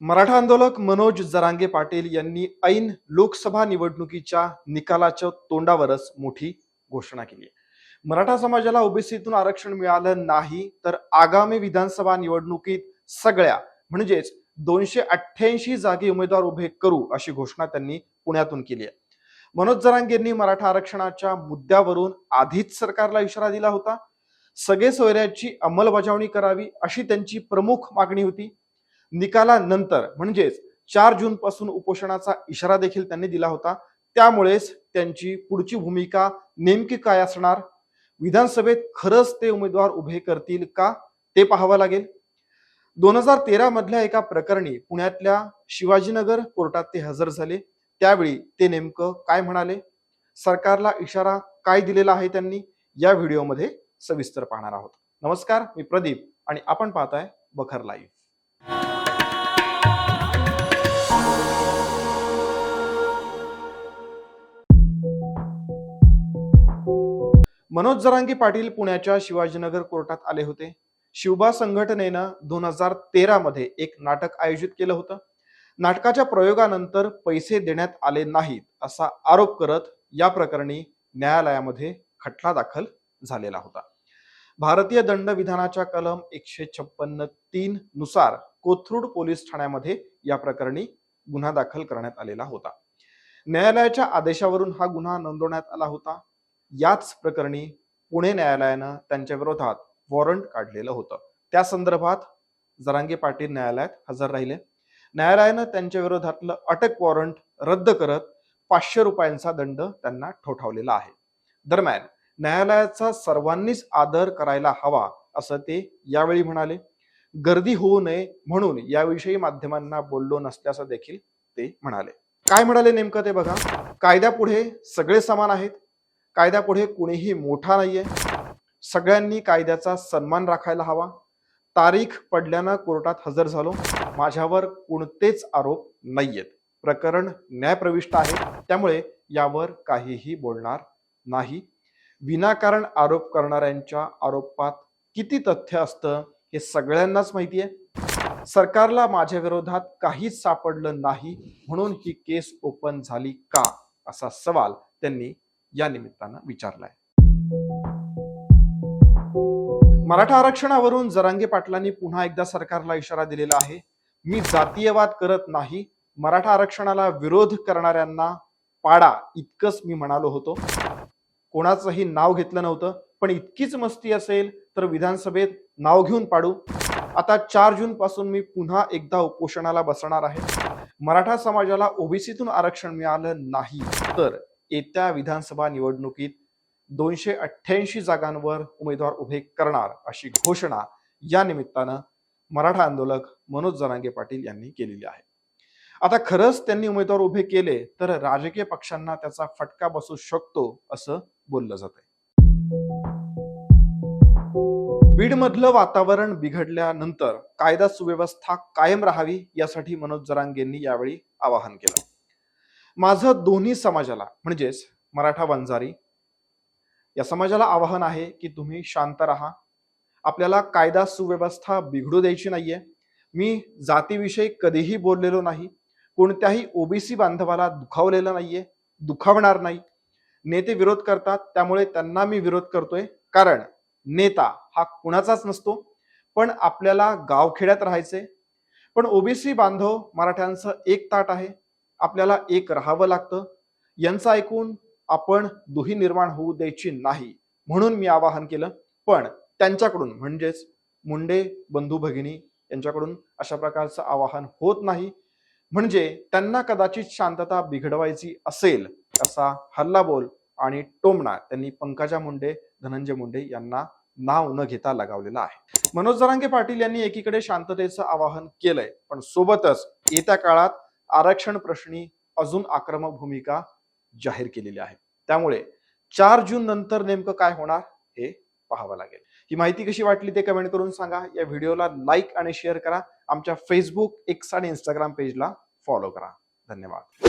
मराठा आंदोलक मनोज जरांगे पाटील यांनी ऐन लोकसभा निवडणुकीच्या निकालाच्या तोंडावरच मोठी घोषणा केली आहे. मराठा समाजाला ओबीसीतून आरक्षण मिळालं नाही तर आगामी विधानसभा निवडणुकीत सगळ्या म्हणजेच दोनशे अठ्ठ्याऐंशी जागी उमेदवार उभे करू अशी घोषणा त्यांनी पुण्यातून केली आहे. मनोज जरांगेंनी मराठा आरक्षणाच्या मुद्द्यावरून आधीच सरकारला इशारा दिला होता. सगळे सोयऱ्याची अंमलबजावणी करावी अशी त्यांची प्रमुख मागणी होती. निकालानंतर म्हणजेच चार जून पासून उपोषणाचा इशारा देखील त्यांनी दिला होता. त्यामुळेच त्यांची पुढची भूमिका नेमकी काय असणार? विधानसभेत खरंच ते उमेदवार उभे करतील का? ते पाहावं लागेल. दोन हजार तेरा मधल्या एका प्रकरणी पुण्यातल्या शिवाजीनगर कोर्टात ते हजर झाले. त्यावेळी ते नेमकं काय म्हणाले? सरकारला इशारा काय दिलेला आहे त्यांनी? या व्हिडिओमध्ये सविस्तर पाहणार आहोत. नमस्कार मी प्रदीप आणि आपण पाहताय बखर लाईव्ह. मनोज जरांगी पाटील पुण्याच्या शिवाजीनगर कोर्टात आले होते. शिवबा संघटनेनं दोन हजार तेरामध्ये एक नाटक आयोजित केलं होतं. नाटकाच्या प्रयोगानंतर पैसे देण्यात आले नाहीत असा आरोप करत या प्रकरणी न्यायालयामध्ये खटला दाखल झालेला होता. भारतीय दंडविधानाच्या कलम एकशे छप्पन्न तीन नुसार कोथरूड पोलीस ठाण्यामध्ये या प्रकरणी गुन्हा दाखल करण्यात आलेला होता. न्यायालयाच्या आदेशावरून हा गुन्हा नोंदवण्यात आला होता. याच प्रकरणी पुणे न्यायालयानं त्यांच्या विरोधात वॉरंट काढलेलं होतं. त्या संदर्भात जरांगे पाटील न्यायालयात हजर राहिले. न्यायालयानं त्यांच्या विरोधातलं अटक वॉरंट रद्द करत पाचशे रुपयांचा दंड त्यांना ठोठावलेला आहे. दरम्यान न्यायालयाचा सर्वांनीच आदर करायला हवा असं ते यावेळी म्हणाले. गर्दी होऊ नये म्हणून याविषयी माध्यमांना बोललो नसल्याचं देखील ते म्हणाले. काय म्हणाले नेमकं ते बघा. कायद्यापुढे सगळे समान आहेत? कायद्यापुढे कुणीही मोठा नाहीये. सगळ्यांनी कायद्याचा सन्मान राखायला हवा. तारीख पडल्यानं कोर्टात हजर झालो. माझ्यावर कोणतेच आरोप नाहीयेत. प्रकरण न्यायप्रविष्ट आहे. त्यामुळे यावर काहीही बोलणार नाही. विनाकारण आरोप करणाऱ्यांच्या आरोपात किती तथ्य असतं हे सगळ्यांनाच माहिती आहे सरकारला माझ्या विरोधात काहीच सापडलं नाही म्हणून ही केस ओपन झाली का? असा सवाल त्यांनी या निमित्तानं विचारलाय. मराठा आरक्षणावरून जरांगे पाटलांनी पुन्हा एकदा सरकारला इशारा दिलेला आहे. मी जातीयवाद करत नाही. मराठा आरक्षणाला विरोध करणाऱ्यांना पाडा इतकंच मी म्हणालो होतो. कोणाचंही नाव घेतलं नव्हतं. पण इतकीच मस्ती असेल तर विधानसभेत नाव घेऊन पाडू. आता चार जून पासून मी पुन्हा एकदा उपोषणाला बसणार आहे. मराठा समाजाला ओबीसीतून आरक्षण मिळालं नाही. तर येत्या विधानसभा निवडणुकीत दोनशे अठ्ठ्याऐंशी जागांवर उमेदवार उभे करणार अशी घोषणा या निमित्तानं मराठा आंदोलक मनोज जनांगे पाटील यांनी केलेली आहे. आता खरंच त्यांनी उमेदवार उभे केले तर राजकीय पक्षांना त्याचा फटका बसू शकतो असं बोललं जात आहे. बीडमधलं वातावरण बिघडल्यानंतर कायदा सुव्यवस्था कायम राहावी यासाठी मनोज जरांगेंनी यावेळी आवाहन केलं. माझं दोन्ही समाजाला म्हणजेच मराठा वंजारी या समाजाला आवाहन आहे की तुम्ही शांत राहा. आपल्याला कायदा सुव्यवस्था बिघडू द्यायची नाहीये. मी जातीविषयी कधीही बोललेलो नाही. कोणत्याही ओबीसी बांधवाला दुखावलेलं नाहीये दुखावणार नाही. नेते विरोध करतात त्यामुळे त्यांना मी विरोध करतोय. कारण नेता हा कुणाचाच नसतो पण आपल्याला गावखेड्यात राहायचे पण ओबीसी बांधव मराठ्यांचं एक ताट आहे. आपल्याला एक राहावं लागतं. यांचं ऐकून आपण दुही निर्माण होऊ द्यायची नाही म्हणून मी आवाहन केलं. पण त्यांच्याकडून म्हणजेच मुंडे बंधू भगिनी यांच्याकडून अशा प्रकारचं आवाहन होत नाही. म्हणजे त्यांना कदाचित शांतता बिघडवायची असेल असा हल्लाबोल आणि टोमणा त्यांनी पंकजा मुंडे धनंजय मुंडे यांना नाव न घेता लगावलेला आहे. मनोज जरांगे पाटील यांनी एकीकडे शांततेचं आवाहन केलंय. पण सोबतच येत्या काळात आरक्षण प्रश्नी अजून आक्रमक भूमिका जाहीर केलेली आहे. त्यामुळे चार जून नंतर नेमकं काय होणार हे पाहावं लागेल. ही माहिती कशी वाटली ते कमेंट करून सांगा. या व्हिडिओला लाईक आणि शेअर करा. आमच्या फेसबुक एक्स आणि इंस्टाग्राम पेजला फॉलो करा. धन्यवाद.